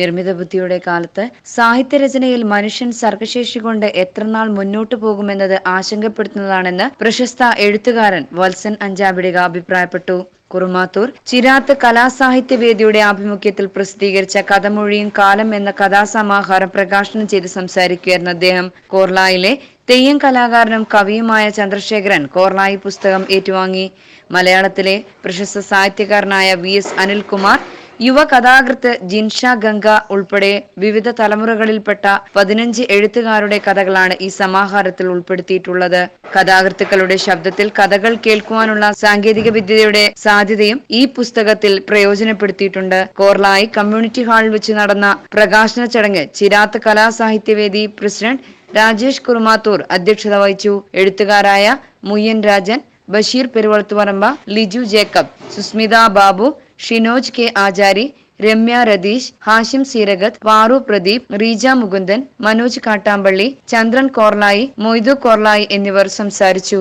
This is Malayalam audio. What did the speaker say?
നിർമ്മിത ബുദ്ധിയുടെ കാലത്ത് സാഹിത്യരചനയിൽ മനുഷ്യൻ സർഗശേഷി കൊണ്ട് എത്രനാൾ മുന്നോട്ടു പോകുമെന്നത് ആശങ്കപ്പെടുത്തുന്നതാണെന്ന് പ്രശസ്ത എഴുത്തുകാരൻ വത്സൻ അഞ്ചാബിടിക അഭിപ്രായപ്പെട്ടു. കുറുമാത്തൂർ ചിരാത്ത് കലാസാഹിത്യവേദിയുടെ ആഭിമുഖ്യത്തിൽ പ്രസിദ്ധീകരിച്ച കഥമൊഴിയും കാലം എന്ന കഥാസമാഹാരം പ്രകാശനം ചെയ്ത് സംസാരിക്കുകയായിരുന്നു അദ്ദേഹം. കോർലായിലെ തെയ്യം കലാകാരനും കവിയുമായ ചന്ദ്രശേഖരൻ കോർലായി പുസ്തകം ഏറ്റുവാങ്ങി. മലയാളത്തിലെ പ്രശസ്ത സാഹിത്യകാരനായ വി എസ് അനിൽകുമാർ യുവ കഥാകൃത്ത് ജിൻഷ ഗംഗ ഉൾപ്പെടെ വിവിധ തലമുറകളിൽപ്പെട്ട പതിനഞ്ച് എഴുത്തുകാരുടെ കഥകളാണ് ഈ സമാഹാരത്തിൽ ഉൾപ്പെടുത്തിയിട്ടുള്ളത്. കഥാകൃത്തുക്കളുടെ ശബ്ദത്തിൽ കഥകൾ കേൾക്കുവാനുള്ള സാങ്കേതിക വിദ്യയുടെ സാധ്യതയും ഈ പുസ്തകത്തിൽ പ്രയോജനപ്പെടുത്തിയിട്ടുണ്ട്. കോർലായി കമ്മ്യൂണിറ്റി ഹാളിൽ വെച്ച് നടന്ന പ്രകാശന ചടങ്ങ് ചിരാത്ത് കലാസാഹിത്യവേദി പ്രസിഡന്റ് രാജേഷ് കുറുമാത്തൂർ അധ്യക്ഷത വഹിച്ചു. എഴുത്തുകാരായ മുയ്യൻ രാജൻ ബഷീർ പെരുവളത്തുപറമ്പ ലിജു ജേക്കബ് സുസ്മിത ബാബു ഷിനോജ് കെ ആചാരി രമ്യ രതീഷ് ഹാഷിം സീരഗത്ത് വാറു പ്രദീപ് റീജ മുകുന്ദൻ മനോജ് കാട്ടാമ്പള്ളി ചന്ദ്രൻ കോർലായി മൊയ്തു കോർലായി എന്നിവർ സംസാരിച്ചു.